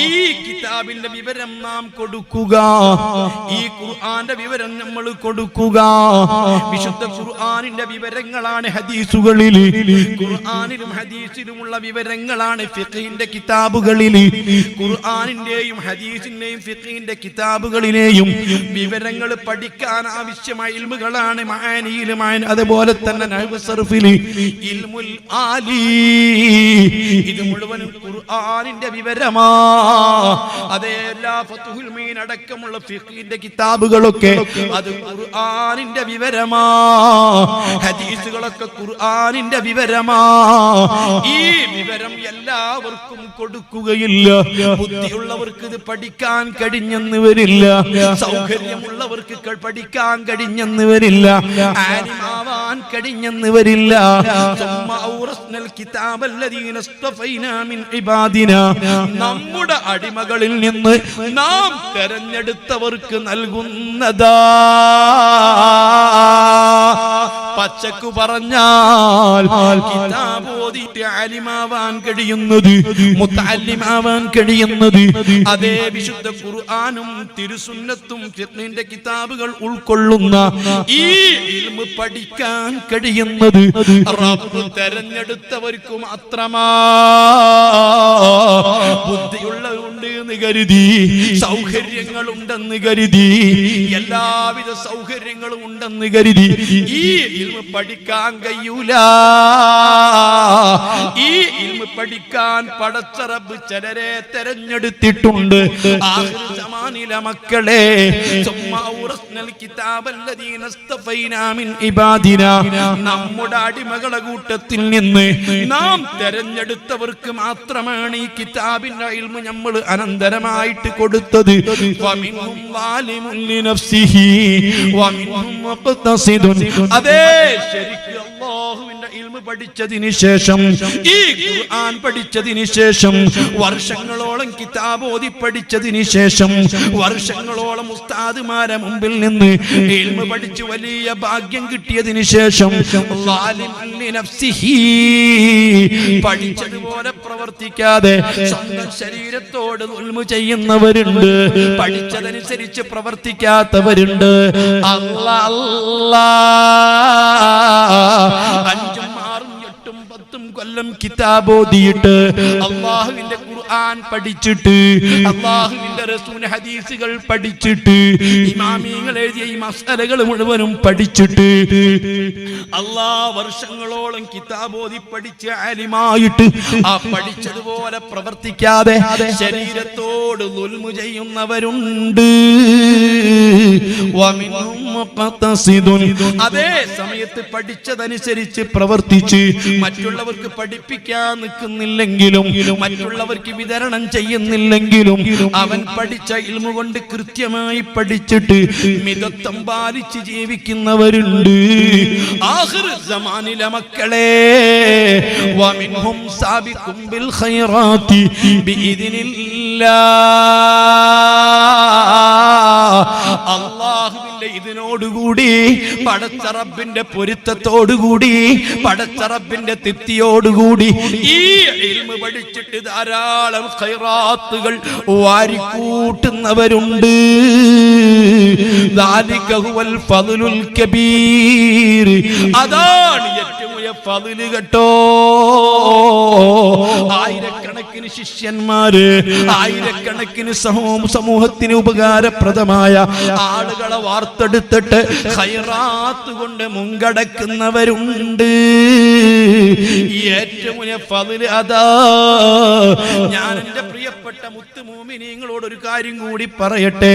ഈ കിതാബിന്റെ വിവരം നാം കൊടുക്കുക. ഈ ഖുർആന്റെ വിവരം നമ്മൾ കൊടുക്കുക. വിശുദ്ധ ഖുർആനിന്റെ വിവരങ്ങളാണ് ഹദീസുകളിൽ. ഖുർആനിലും ഹദീസിലുമുള്ള വിവരങ്ങളാണ് ഫിഖിന്റെ കിതാബുകളിൽ. ഖുർആനിന്റെയും ഹദീസിന്റെയും ഫിഖിന്റെ കിതാബുകളിലെയും വിവരങ്ങൾ പഠിക്കാൻ ആവശ്യമായ ഇൽമുകളാണ് മഹാനിയിലും അതുപോലെ തന്നെ ഇൽമുൽ സർഫിൽ. ഇൽമുൽ ഇത് മുഴുവനും ഖുർആനിന്റെ വിവരമാ. അതേ എല്ലാ ഫത്തുഹുൽ മീൻ അടക്കമുള്ള ഫിഖിന്റെ കിതാബുകളൊക്കെ അത് ഖുർആനിന്റെ വിവരമാ. ഹദീസുകളൊക്കെ ഖുർആനിന്റെ വിവരമാ. ഈ വിവരം എല്ലാവർക്കും കൊടുക്കുകയില്ല. ബുദ്ധിയുള്ളവർക്ക് ഇത് പഠിക്കാൻ കഴിഞ്ഞെന്ന് വരില്ല. സൗകര്യമുള്ളവർക്ക് പഠിക്കാൻ കഴിഞ്ഞെന്ന് വരില്ല. ആലിമാവാൻ കഴിഞ്ഞെന്ന് വരില്ല. നമ്മുടെ അടിമകളിൽ നിന്ന് നാം തെരഞ്ഞെടുത്തവർക്ക് നൽകുന്നതാ. പച്ചക്കു പറഞ്ഞാൽ കിതാബ് ഓതിയിട്ട് കഴിയുന്നത് മുത്തല്ലിമാവാൻ കഴിയുന്നത്. അതേ വിശുദ്ധ ഖുർആനും തിരുസുന്നത്തും ഫിഖ്ഹിന്റെ കിതാബുകൾ ഉൾക്കൊള്ളുന്ന ഈ ഇൽമ് പഠിക്കാൻ കഴിയുന്നത് റബ്ബ് തെരഞ്ഞെടുത്തവർക്ക് മാത്രമാ. ബുദ്ധിയുള്ളതുണ്ട് എന്ന് കരുതി സൗകര്യങ്ങൾ ഉണ്ടെന്ന് കരുതി എല്ലാവിധ സൗകര്യങ്ങളും ഉണ്ടെന്ന് കരുതി ഈ ഇൽമ പഠിക്കാൻ കഴിയൂല. ഈ ഇൽമ പഠിക്കാൻ പടച്ചറബ് ചിലരെ തെരഞ്ഞെടുത്തിട്ടുണ്ട്. സമാനില മക്കളെ നമ്മുടെ അടിമകളെ കൂട്ടത്തിൽ നിന്ന് നാം തെരഞ്ഞെടുത്തവർക്ക് മാത്രമാണ് ഈ കിതാബിന്റെ ഇൽമ നമ്മൾ അനന്തരമായിട്ട് കൊടുത്തത്. അതെ şerik പഠിച്ചതിന് ശേഷം ഈ ഖുർആൻ പഠിച്ചതിന് ശേഷം വർഷങ്ങളോളം കിതാബ് ഓതി പഠിച്ചതിന് ശേഷം വർഷങ്ങളോളം ഉസ്താദുമാരെ മുമ്പിൽ നിന്ന് ഇൽമ പഠിച്ച് വലിയ ഭാഗ്യം കിട്ടിയതിന് ശേഷം. പഠിച്ചതുപോലെ പ്രവർത്തിക്കാതെ സ്വന്തം ശരീരത്തോട് ഉൽമു ചെയ്യുന്നവരുണ്ട് പഠിച്ചതനുസരിച്ച് പ്രവർത്തിക്കാത്തവരുണ്ട് അല്ല അല്ല അഞ്ചും കൊല്ലം കിതാബോധിയിട്ട് അള്ളാഹുവിന്റെ ഖുർആൻ പഠിച്ചിട്ട് അള്ളാഹുവിന്റെ റസൂൽ ഹദീസുകൾ പഠിച്ചിട്ട് ഇമാമിങ്ങൾ എഴുതിയ ഈ മസലകൾ മുഴുവനും പഠിച്ചിട്ട് അല്ലാ വർഷങ്ങളോളം കിതാബോധി പഠിച്ച് ആലിമായിട്ട് ആ പഠിച്ചതുപോലെ പ്രവർത്തിക്കാതെ ശരീരത്തോട് ദുൽമു ചെയ്യുന്നവരുണ്ട്. അതേ സമയത്ത് പഠിച്ചതനുസരിച്ച് പ്രവർത്തിച്ച് മറ്റുള്ളവർക്ക് പഠിപ്പിക്കാൻ നിൽക്കുന്നില്ലെങ്കിലും മറ്റുള്ളവർക്ക് വിതരണം ചെയ്യുന്നില്ലെങ്കിലും അവൻ പഠിച്ച ഇൽമു കൊണ്ട് കൃത്യമായി പഠിച്ചിട്ട് മിതത്വം പാലിച്ച് ജീവിക്കുന്നവരുണ്ട്. മക്കളെ അള്ളാഹുവിന്റെ ഇതിനോടുകൂടി പടച്ചറബിന്റെ പൊരുത്തത്തോടുകൂടി പടച്ചറബിന്റെ തൃപ്തിയോടുകൂടി ഈ ഇൽമ പഠിച്ചിട്ട് ധാരാളം ഖൈറാത്തുകൾ വാരിക്കൂട്ടുന്നവരുണ്ട്. അതാണ് ഏറ്റവും കേട്ടോ. ആയിരക്ക ആയിരക്കണക്കിന് ശിഷ്യന്മാര് ആയിരക്കണക്കിന് സമൂ- സമൂഹത്തിന് ഉപകാരപ്രദമായ ആളുകളെ വാർത്തെടുത്തിട്ട് ഹൈറാത്ത് കൊണ്ട് മുങ്കടക്കുന്നവരുണ്ട്. ഏറ്റവും അതാ. ഞാൻ എന്റെ പ്രിയപ്പെട്ട മുത്തുമൂമിനിങ്ങളോട് ഒരു കാര്യം കൂടി പറയട്ടെ.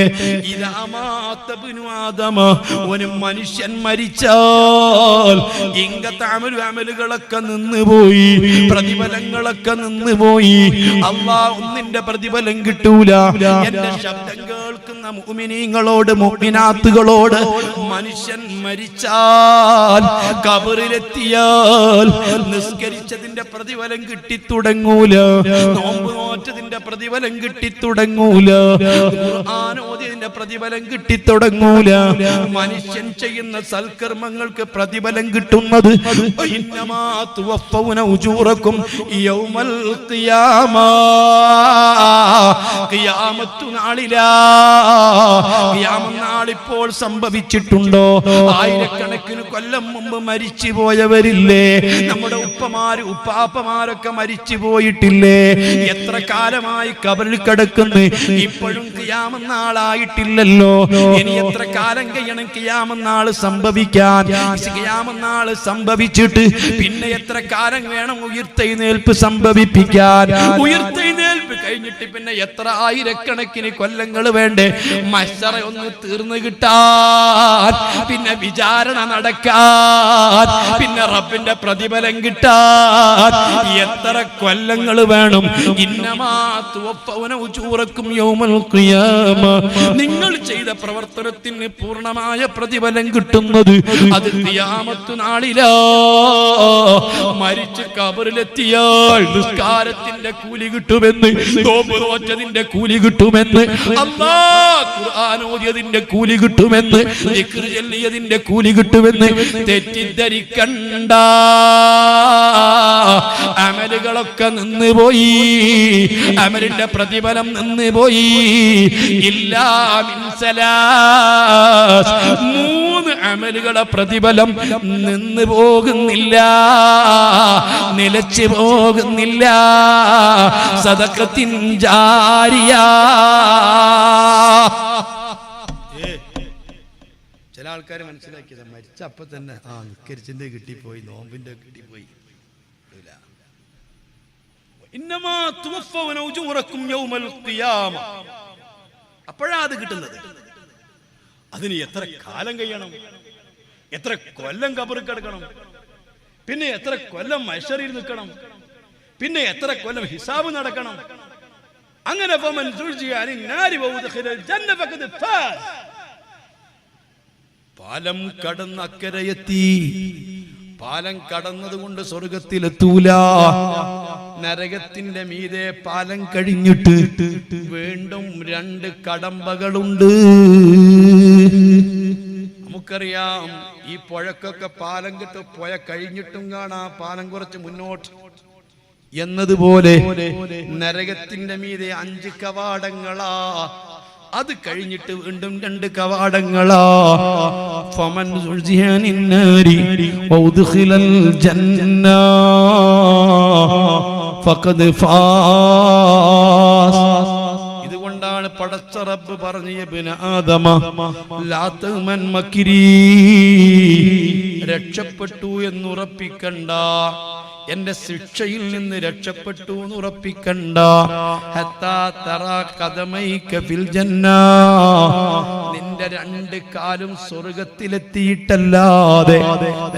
ഒരു മനുഷ്യൻ മരിച്ചാൽ ഇങ്ങത്തെ അമലു അമലുകളൊക്കെ നിന്നുപോയി പ്രതിഫലങ്ങളൊക്കെ നിന്നുപോയി അള്ളാ ഒന്നിന്റെ പ്രതിഫലം കിട്ടൂല. എന്റെ ശബ്ദം കേൾക്കുന്ന മുഅ്മിനീങ്ങളോട് മുഅ്മിനാത്തുകളോട് മനുഷ്യൻ മരിച്ചാൽ കബറിലെത്തിയാൽ നിസ്കരിച്ചതിന്റെ പ്രതിഫലം കിട്ടി തുടങ്ങൂല നോമ്പ് നോറ്റതിന്റെ പ്രതിഫലം കിട്ടി കിട്ടിത്തുടങ്ങൂല. ഖുർആൻ ഓതിയതിന്റെ പ്രതിഫലം കിട്ടിത്തുടങ്ങൂല. മനുഷ്യൻ ചെയ്യുന്ന സൽക്കർമ്മങ്ങൾക്ക് പ്രതിഫലം കിട്ടുന്നത് നാളിപ്പോൾ സംഭവിച്ചിട്ടുണ്ടോ? ആയിരക്കണക്കിന് കൊല്ലം മുമ്പ് മരിച്ചു പോയവരില്ലേ നമ്മുടെ ഉപ്പമാര് ഉപ്പാപ്പമാരൊക്കെ മരിച്ചു പോയിട്ടില്ലേ എത്ര കാലമായി കബറിൽ കിടക്കുന്നു? ഇപ്പോഴും കിയാമം നാളായിട്ടില്ലല്ലോ. ഇനി എത്ര കാലം കഴിയണം കിയാമം നാൾ സംഭവിക്കാൻ? കിയാമം നാൾ സംഭവിച്ചിട്ട് പിന്നെ എത്ര കാലം വേണം ഉയർത്തെഴുന്നേൽപ്പ് സംഭവിപ്പിക്കാൻ? ഉയർത്തെഴുന്നേൽപ്പ് കഴിഞ്ഞിട്ട് പിന്നെ എത്ര ആയിരക്കണക്കിന് കൊല്ലങ്ങൾ വേണ്ടേ? മഷറ ഒന്ന് തീർന്നു കിട്ടാൻ പിന്നെ വിചാരണ നടക്കാൻ പിന്നെ റബ്ബിന്റെ പ്രതിഫലം കിട്ടാൻ. എത്ര കൊല്ലങ്ങൾ വേണം? ഇന്നമാ തുവഫൗന ഉജൂറക്കും യൗമൽ ഖിയാമ. നിങ്ങൾ ചെയ്ത പ്രവർത്തനത്തിന് പൂർണമായ പ്രതിഫലം കിട്ടുന്നത് അത് ക്യാമത്തു നാളിലോ. മരിച്ച് കബറിലെത്തിയാൽ നിസ്കാരത്തിന്റെ കൂലി കിട്ടുമെന്ന് നോമ്പ് നോറ്റതിന്റെ കൂലി കിട്ടുമെന്ന്. അല്ലാ ഖുർആൻ ഓതിയതിന്റെ കൂലി കിട്ടുമെന്ന്. ദിക്ർ ചൊല്ലിയതിന്റെ കൂലി കിട്ടുമെന്ന്. തെറ്റിദ്ധരിക്കണ്ട. അമലുകളൊക്കെ നിന്ന് പോയി. അമലിന്റെ പ്രതിഫലം നിന്ന് പോയി. ഇല്ലാ. മൂന്ന് അമലുകളെ പ്രതിഫലം നിന്ന് പോകുന്നില്ല. നിലച്ചു പോകുന്നില്ല. സദക്കത്തിൻ ജാരിയ. ചില ആൾക്കാർ മനസ്സിലാക്കിയത് മരിച്ച അപ്പൊ തന്നെ ആ നിക്കരിച്ചിന്റെ കിട്ടിപ്പോയി നോമ്പിന്റെ കിട്ടിപ്പോയി. ഇല്ല. ഇന്നമാ തുവഫൗന ഉജൂറക്കും യൗമൽ ഖിയാമ. അപ്പോഴാ അത് കിട്ടുന്നത്? അതിന് എത്ര കാലം കഴിയണം? എത്ര കൊല്ലം കബറി കിടക്കണം? പിന്നെ എത്ര കൊല്ലം മൈശറിയിൽ നിൽക്കണം? പിന്നെ എത്ര കൊല്ലം ഹിസാബ് നടക്കണം? അങ്ങനെ പാലം കടന്ന് അക്കരെ എത്തി. പാലം കടന്ന് അക്കരയെത്തി. പാലം കടന്നതുകൊണ്ട് സ്വർഗത്തിലെത്തൂല. നരകത്തിന്റെ മീതെ പാലം കഴിഞ്ഞിട്ട് വീണ്ടും രണ്ട് കടമ്പകളുണ്ട്. നമുക്കറിയാം ഈ പുഴക്കൊക്കെ പാലം കിട്ടും പുഴ കഴിഞ്ഞിട്ടും കാണാം. പാലം കുറച്ച് മുന്നോട്ട്. എന്നതുപോലെ നരകത്തിന്റെ മീതെ അഞ്ച് കവാടങ്ങളാ. അത് കഴിഞ്ഞിട്ട് വീണ്ടും രണ്ട് കവാടങ്ങളാ. ഫമൻ ഫഖദ് ഫാസ്. ഇതുകൊണ്ടാണ് പടച്ച റബ്ബ് പറഞ്ഞ രക്ഷപ്പെട്ടു എന്നുറപ്പിക്കണ്ട. എന്റെ ശിക്ഷയിൽ നിന്ന് രക്ഷപ്പെട്ടു എന്ന് ഉറപ്പിക്കണ്ട. നിന്റെ രണ്ട് കാലും സ്വർഗത്തിലെത്തിയിട്ടല്ലാതെ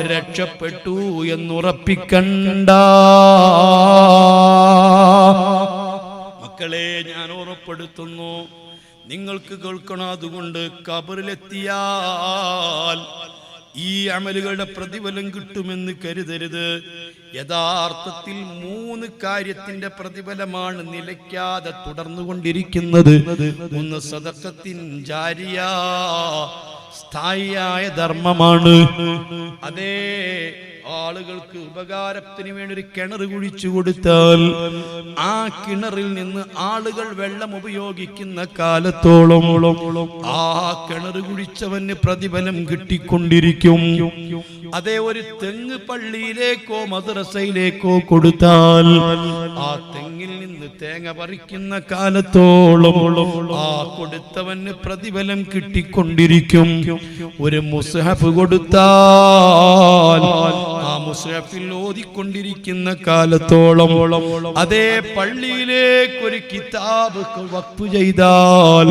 രക്ഷപ്പെട്ടു എന്നുറപ്പിക്കണ്ട മക്കളെ ഞാൻ ഉറപ്പെടുത്തുന്നു നിങ്ങൾക്ക് കേൾക്കണം അതുകൊണ്ട് കബറിലെത്തിയാൽ ഈ അമലുകളുടെ പ്രതിഫലം കിട്ടുമെന്ന് കരുതരുത്. യഥാർത്ഥത്തിൽ മൂന്ന് കാര്യത്തിന്റെ പ്രതിഫലമാണ് നിലയ്ക്കാതെ തുടർന്നുകൊണ്ടിരിക്കുന്നത്. ഒന്ന് സദക്കത്തിൻ ജാരിയ സ്ഥായിയായ ധർമ്മമാണ്. അതേ ആളുകൾക്ക് ഉപകാരത്തിന് വേണ്ടി ഒരു കിണർ കുഴിച്ചു കൊടുത്താൽ ആ കിണറിൽ നിന്ന് ആളുകൾ വെള്ളം ഉപയോഗിക്കുന്ന കാലത്തോളം ആ കിണർ കുഴിച്ചവന് പ്രതിഫലം കിട്ടിക്കൊണ്ടിരിക്കും. അതേ ഒരു തെങ്ങ് പള്ളിയിലേക്കോ മദ്രസയിലേക്കോ കൊടുത്താൽ ആ തെങ്ങിൽ നിന്ന് തേങ്ങ പറിക്കുന്ന കാലത്തോളം ആ കൊടുത്തവന് പ്രതിഫലം കിട്ടിക്കൊണ്ടിരിക്കും. ഒരു മുസ്ഹഫ് കൊടുത്താൽ ആ മുസ്ഹഫിൽ ഓതിക്കൊണ്ടിരിക്കുന്ന കാലത്തോളം അതേ പള്ളിയിലേക്ക് ഒരു കിതാബ് വക്ഫ് ചെയ്താൽ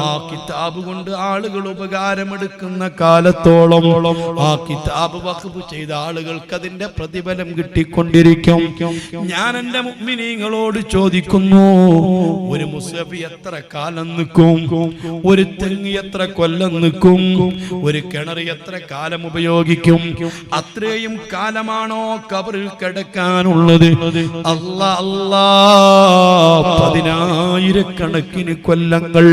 ആ കിതാബ് കൊണ്ട് ആളുകൾ ഉപകാരമെടുക്കുന്ന കാലത്തോളം ആ കിതാബ് വഖഫ് ചെയ്ത ആളുകൾക്ക് അതിന്റെ പ്രതിഫലം കിട്ടിക്കൊണ്ടിരിക്കും. ഞാൻ എന്റെ മുഗ്മിനീങ്ങളോട് ചോദിക്കുന്നു ഒരു മുസഫി എത്ര കാലം നിൽക്കും? ഒരു തെങ്ങ് എത്ര കൊല്ലം നിൽക്കും? ഒരു കിണർ എത്ര കാലം ഉപയോഗിക്കും? അത്രയും കാലമാണോ കബറിൽ കിടക്കാനുള്ളത്? അല്ല അല്ല പതിനായിരക്കണക്കിന് കൊല്ലങ്ങൾ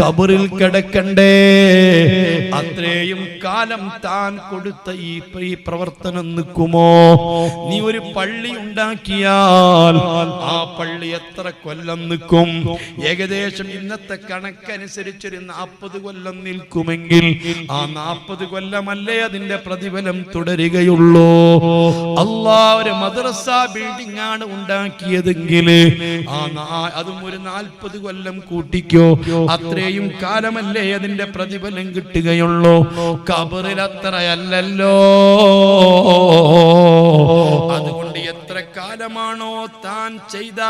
കബറിൽ കിടക്കണ്ടേ. അത്രയും കാലം താൻ കൊടുത്ത ഈ ഈ പ്രവർത്തനം നിൽക്കുമോ? നീ ഒരു പള്ളി ഉണ്ടാക്കിയാൽ ആ പള്ളി എത്ര കൊല്ലം നിൽക്കും? ഏകദേശം ഇന്നത്തെ കണക്കനുസരിച്ചൊരു നാൽപ്പത് കൊല്ലം നിൽക്കുമെങ്കിൽ ആ നാൽപ്പത് കൊല്ലമല്ലേ അതിന്റെ പ്രതിഫലം തുടരുകയുള്ളൂ. അല്ലാ ഒരു മദ്രസ ബിൽഡിംഗ് ആണ് ഉണ്ടാക്കിയതെങ്കിൽ ആ അതും ഒരു നാൽപ്പത് കൊല്ലം കൂട്ടിക്കോ. അത്രയും കാലമല്ലേ അതിന്റെ പ്രതിഫലം കിട്ടുകയുള്ളൂ. കബറിൽ അത്രയല്ലല്ലോ അതുകൊണ്ട് എത്ര കാലമാണോ താൻ ചെയ്ത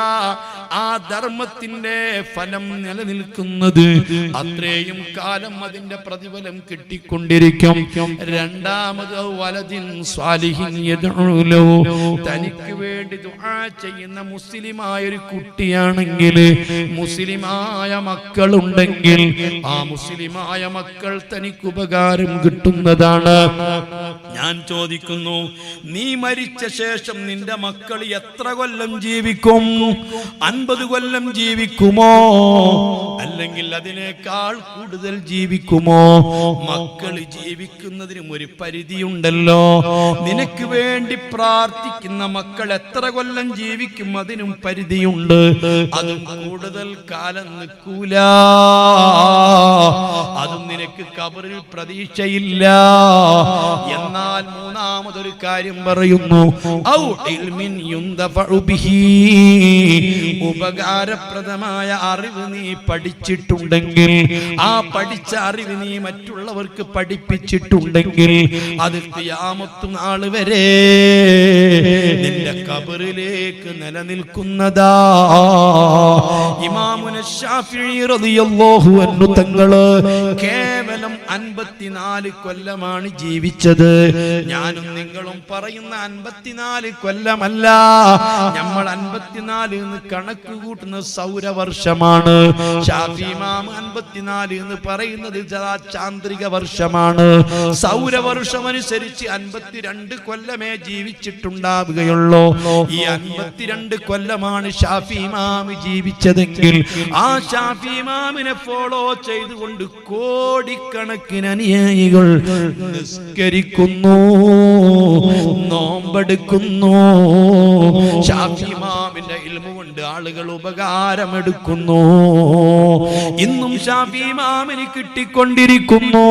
ആ ധർമ്മത്തിന്റെ ഫലം നിലനിൽക്കുന്നത്. അത്രയും കാലം അതിന്റെ പ്രതിഫലം കിട്ടിക്കൊണ്ടിരിക്കും. രണ്ടാമത് വലതിൻ സ്വാലിഹിൻ യദ്ഉലു. തനിക്ക് വേണ്ടി ദുആ ചെയ്യുന്ന മുസ്ലിമായ ഒരു കുട്ടിയാണെങ്കിൽ മുസ്ലിമായ മക്കളുണ്ടെങ്കിൽ ആ മുസ്ലിമായ മക്കൾ തനിക്ക് ഉപകാരം കിട്ടുന്നതാണ്. ഞാൻ ചോദിക്കുന്നു നീ മരിച്ച ശേഷം നിന്റെ മക്കൾ എത്ര കൊല്ലം ജീവിക്കും അൻപത് കൊല്ലം ജീവിക്കുമോ? അല്ലെങ്കിൽ അതിനേക്കാൾ കൂടുതൽ ജീവിക്കുമോ? മക്കൾ ജീവിക്കുന്നതിനും ഒരു പരിധിയുണ്ടല്ലോ. നിനക്ക് വേണ്ടി പ്രാർത്ഥിക്കുന്ന മക്കൾ എത്ര കൊല്ലം ജീവിക്കും? അതിനും പരിധിയുണ്ട്. അത് കൂടുതൽ കാലം നിൽക്കൂല. അതും നിനക്ക് കബറിൽ പ്രതീക്ഷയില്ല. എന്നാൽ മൂന്നാമതൊരു കാര്യം പറയുന്നു. ഔ ഇൽമിൻ യുന്തഫഉ ബിഹി. ഉപകാരപ്രദമായ അറിവ് നീ പഠിച്ചിട്ടുണ്ടെങ്കിൽ ആ പഠിച്ച അറിവ് നീ മറ്റുള്ളവർക്ക് പഠിപ്പിച്ചിട്ടുണ്ടെങ്കിൽ അത് ക്യാമത്തു നാൾ വരെ നിന്റെ കബറിലേക്ക് നിലനിൽക്കുന്നതാ. ഇമാമുന തങ്ങൾ കേവലം അൻപത്തിനാല് കൊല്ലമാണ് ജീവിച്ചത്. ഞാനും നിങ്ങളും പറയുന്ന അൻപത്തിനാല് കൊല്ലമല്ല നമ്മൾ അൻപത്തിനാല് എന്ന് കണക്ക് കൂട്ടുന്ന സൗരവർഷമാണ്. അൻപത്തിനാല് എന്ന് പറയുന്നത് ചാന്ത്രിക വർഷമാണ്. സൗരവർഷം അനുസരിച്ച് അൻപത്തിരണ്ട് കൊല്ലമേ ജീവിച്ചിട്ടുണ്ടാവുകയുള്ളൂ. ഈ അൻപത്തിരണ്ട് കൊല്ലമാണ് ഷാഫി ഇമാം ജീവിച്ചതെങ്കിൽ ആ ഷാഫി ഇമാമിനെ ഫോളോ ചെയ്തുകൊണ്ട് കോടിക്കണക്കിന് അനുയായികൾ നിസ്കരിക്കുന്നു നോമ്പെടുക്കുന്നു. ഷാഫി ഇമാമിന്റെ ഇൽമ കൊണ്ട് ആളുകൾ ഉപകാരമെടുക്കുന്നു. ഇന്നും ഷാഫി ഇമാമിന് കിട്ടിക്കൊണ്ടിരിക്കുന്നു.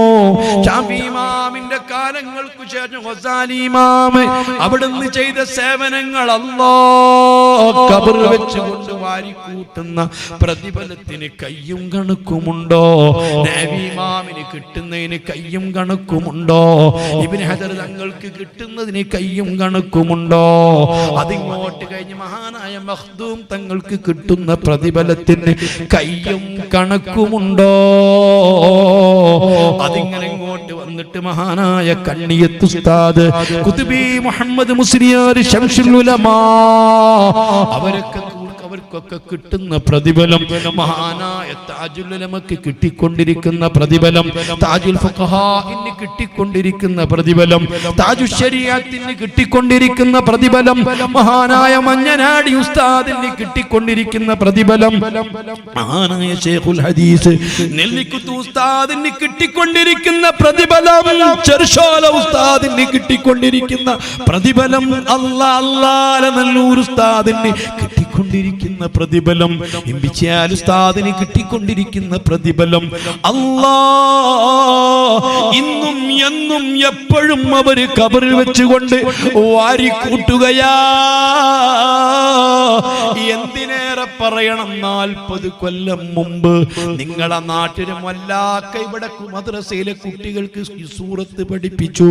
ഷാഫി ഇമാമിന്റെ കാലങ്ങൾക്ക് ശേഷം ഹൊസാലി ഇമാമ് അവിടുന്ന് ചെയ്ത സേവനങ്ങൾ കബർ വെച്ചുകൊണ്ട് വാരിക്കൂട്ടുന്ന പ്രതിഫലത്തിന് കയ്യും കണക്കുമുണ്ടോ? നബി ഇമാമിന് കിട്ടുന്നതിന് കയ്യും കണക്കുമുണ്ടോ? ഇബിന് ഹജർ തങ്ങൾക്ക് കിട്ടുന്നതിന് കയ്യും കണക്കുമുണ്ടോ? അതിങ്ങോട്ട് കഴിഞ്ഞ് മഹാനായ മഖ്ദൂം തങ്ങൾക്ക് കിട്ടുന്ന പ്രതിഫലത്തിന് കയ്യും കണക്കുമുണ്ടോ? അതിങ്ങനെ ഇങ്ങോട്ട് വന്നിട്ട് മഹാനായ കണ്ണിയത്ത് ഉസ്താദ് കുതുബി മുഹമ്മദ് മുസ്ലിയാർ ശംസുൽ ഉലമാ അവരൊക്കെ അവർക്കൊക്കെ കിട്ടുന്ന പ്രതിഫലം മഹാനായ താജുൽ താജുലമക്ക് കിട്ടിക്കൊണ്ടിരിക്കുന്ന പ്രതിഫലം. താജുൽ ഫുഖഹാഇന് കിട്ടിക്കൊണ്ടിരിക്കുന്ന പ്രതിഫലം. താജു ശരീഅത്തിന് കിട്ടിക്കൊണ്ടിരിക്കുന്ന പ്രതിഫലം. മഹാനായ മഞ്ഞനാടി ഉസ്താദിന് കിട്ടിക്കൊണ്ടിരിക്കുന്ന പ്രതിഫലം. മഹാനായ ഷേഖുൽ ഹദീസ് നെല്ലിക്കുത്ത് ഉസ്താദിന് കിട്ടിക്കൊണ്ടിരിക്കുന്ന പ്രതിഫലം. ചെറുശോല ഉസ്താദിന് കിട്ടിക്കൊണ്ടിരിക്കുന്ന പ്രതിഫലം. അല്ലാ അല്ലാല നല്ലൂർ ഉസ്താദിന് കിട്ടിക്കൊണ്ടിരിക്കുന്ന പ്രതിഫലം ഇമ്പിച്ചാൽ ഉസ്താദിന് കിട്ടിക്കൊണ്ടിരിക്കുന്ന പ്രതിഫലം. അല്ലാ ഇന്നും എന്നും എപ്പോഴും അവർ കബറിൽ വെച്ചുകൊണ്ട് വാരിക്കൂട്ടുകയാ. എന്തിനേറെ പറയണം നാൽപ്പത് കൊല്ലം മുമ്പ് നിങ്ങളെ നാട്ടിലും വല്ലാക്ക ഇവിടെ മദ്രസയിലെ കുട്ടികൾക്ക് സൂറത്ത് പഠിപ്പിച്ചു.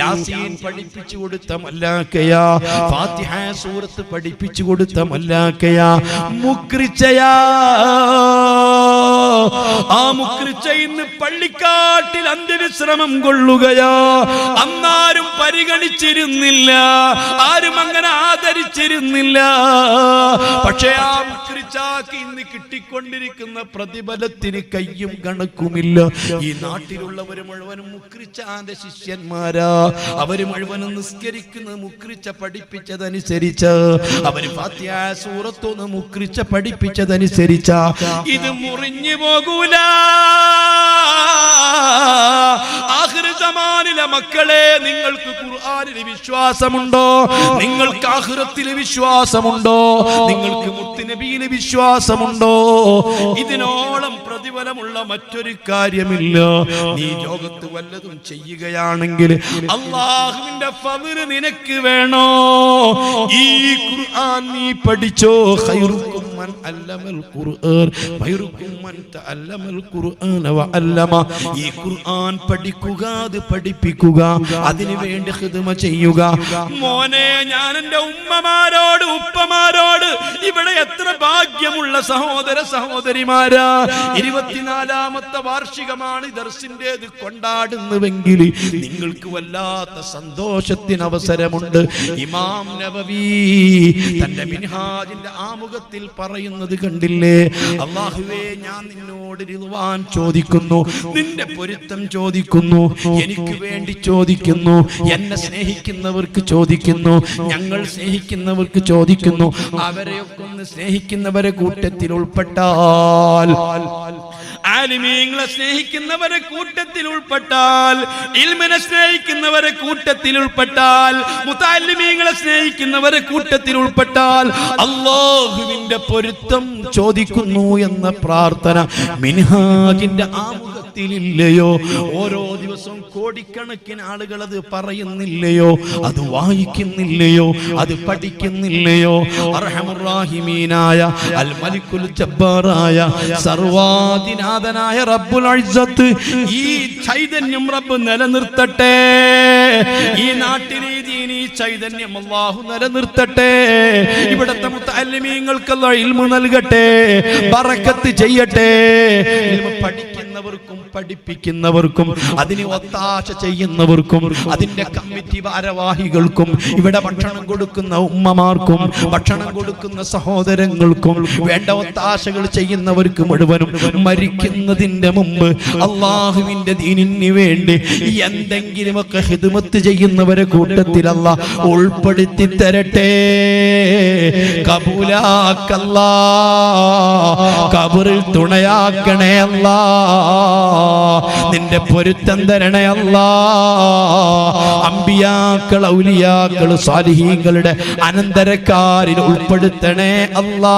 യാസീൻ പഠിപ്പിച്ചു കൊടുത്ത മല്ലാക്കയാ. ഫാത്തിഹ സൂറത്ത് പഠിപ്പിച്ചു കൊടുത്ത മല്ലാക്കയാ മുക്രിച്ചയാ. ആ മുക്രിച്ച ഇന്ന് പള്ളിക്കാട്ടിൽ അന്ത്യവിശ്രമം കൊള്ളുകയാ. അന്നാരും പരിഗണിച്ചിരുന്നില്ല ആരും അങ്ങനെ ആദരിച്ചിരുന്നില്ല. പക്ഷേ ആ മുക്രിച്ച മരിച്ചാക്ക് ഇന്ന് കിട്ടിക്കൊണ്ടിരിക്കുന്ന പ്രതിഫലത്തിന് കയ്യും കണക്കുമില്ല. ഈ നാട്ടിലുള്ളവർ മുഴുവനും മുക്രിച്ചാന്റെ ശിഷ്യന്മാരാ. അവർ മുഴുവനും നിസ്കരിക്കുന്ന മുക്രിച്ച പഠിപ്പിച്ചതനുസരിച്ച്. അവർ പാത്യായ സൂറത്തുനിന്ന് മുക്രിച്ച പഠിപ്പിച്ചതനുസരിച്ച. ഇത് മുറിഞ്ഞു പോകൂല. മക്കളെ നിങ്ങൾക്ക് ഖുർആനിൽ വിശ്വാസമുണ്ടോ? നിങ്ങൾക്ക് ആഖിറത്തിൽ വിശ്വാസമുണ്ടോ? നിങ്ങൾക്ക് മുത്തുനബിയിൽ വിശ്വാസമുണ്ടോ? ഇതിനോളം പ്രതിഫലമുള്ള മറ്റൊരു കാര്യമില്ല. നീ ലോകത്ത് വല്ലതും ചെയ്യുകയാണെങ്കിൽ അള്ളാഹുവിന്റെ ഫതിര് നിനക്ക് വേണോ? ഈ ഖുർആൻ നീ പഠിച്ചോ? അല്ലമൽ ഈ ഖുർആൻ പഠിക്കുക അത് അതിനു വേണ്ടി ഹിദ്മ ചെയ്യുക. മോനെ ഞാൻ എന്റെ ഉമ്മമാരോട് ഉപ്പമാരോട് ഇവിടെ എത്ര ഭാഗ്യമുള്ള സഹോദര സഹോദരിമാരാ. ഇരുപത്തിനാലാമത്തെ വാർഷികമാണ് ദർശിന്റെത് കൊണ്ടാടുന്നുവെങ്കിൽ നിങ്ങൾക്ക് വല്ലാത്ത സന്തോഷത്തിന് അവസരമുണ്ട് ഇമാം നബവി തന്റെ മിൻഹാജിന്റെ ആമുഖത്തിൽ പറയുന്നത് കണ്ടില്ലേ? അള്ളാഹുവേ ഞാൻ നിന്നോട് ചോദിക്കുന്നു നിന്റെ പൊരുത്തം ചോദിക്കുന്നു. എനിക്ക് വേണ്ടി ചോദിക്കുന്നു. എന്നെ സ്നേഹിക്കുന്നവർക്ക് ചോദിക്കുന്നു. ഞങ്ങൾ സ്നേഹിക്കുന്നവർക്ക് ചോദിക്കുന്നു. അവരെയൊക്കെ ഒന്ന് സ്നേഹിക്കുന്നവരെ കൂട്ടത്തിൽ ഉൾപ്പെട്ടാൽ. ആലിമീങ്ങളെ സ്നേഹിക്കുന്നവരെ കൂട്ടത്തിൽ ഉൾപ്പെട്ടാൽ. ഇൽമിനെ സ്നേഹിക്കുന്നവരെ കൂട്ടത്തിൽ ഉൾപ്പെട്ടാൽ. മുത്താലിമീങ്ങളെ സ്നേഹിക്കുന്നവരെ കൂട്ടത്തിൽ ഉൾപ്പെട്ടാൽ. അള്ളാഹുവിന്റെ പൊരുത്തം ചോദിക്കുന്നു എന്ന പ്രാർത്ഥന മിൻഹാജിന്റെ ആമുഖത്തിലില്ലയോ ഓരോ ദിവസവും കോടിക്കണക്കിന് ആളുകൾ അത് പറയുന്നില്ലയോ? അത് വായിക്കുന്നില്ലയോ? അത് പഠിക്കുന്നില്ലയോ? അർഹമുറാഹിമീനായ അൽ മലിക്കുൽ ജബ്ബാറായ സർവാധിനാഥനായ റബ്ബുൽ അഴ്സത്ത് ഈ ചൈതന്യം റബ്ബ് നിലനിർത്തട്ടെ. ഈ ദീൻ, ഈ ചൈതന്യം അള്ളാഹു നിലനിർത്തട്ടെ. ഇവിടത്തെ മുത്തല്ലിമീങ്ങൾക്കുള്ള ഇൽമു നൽകട്ടെ. പറക്കത്ത് ചെയ്യട്ടെ. പഠിക്കുന്നവർക്കും പഠിപ്പിക്കുന്നവർക്കും അതിന് ഒത്താശ ചെയ്യുന്നവർക്കും അതിന്റെ കമ്മിറ്റി ഭാരവാഹികൾക്കും ഇവിടെ ഭക്ഷണം കൊടുക്കുന്ന ഉമ്മമാർക്കും ഭക്ഷണം കൊടുക്കുന്ന സഹോദരങ്ങൾക്കും വേണ്ട ഒത്താശകൾ ചെയ്യുന്നവർക്ക് മുഴുവനും മരിക്കുന്നതിന്റെ മുമ്പ് അള്ളാഹുവിന്റെ ദീനിന് വേണ്ടി എന്തെങ്കിലുമൊക്കെ ഹിതുമത്ത് ചെയ്യുന്നവരെ കൂട്ടത്തിൽ അല്ല ഉൾപ്പെടുത്തി തരട്ടെ. കബൂലാക്കല്ല കബറിൽ തുണയാക്കണേ അല്ല. നിന്റെ പൊരുത്തം തരണേ അല്ലാ അമ്പിയാക്കൾ ഔലിയാക്കൾ സ്വാലിഹീങ്ങളുടെ അനന്തരക്കാരിൽ ഉൾപ്പെടുത്തണേ അല്ലാ.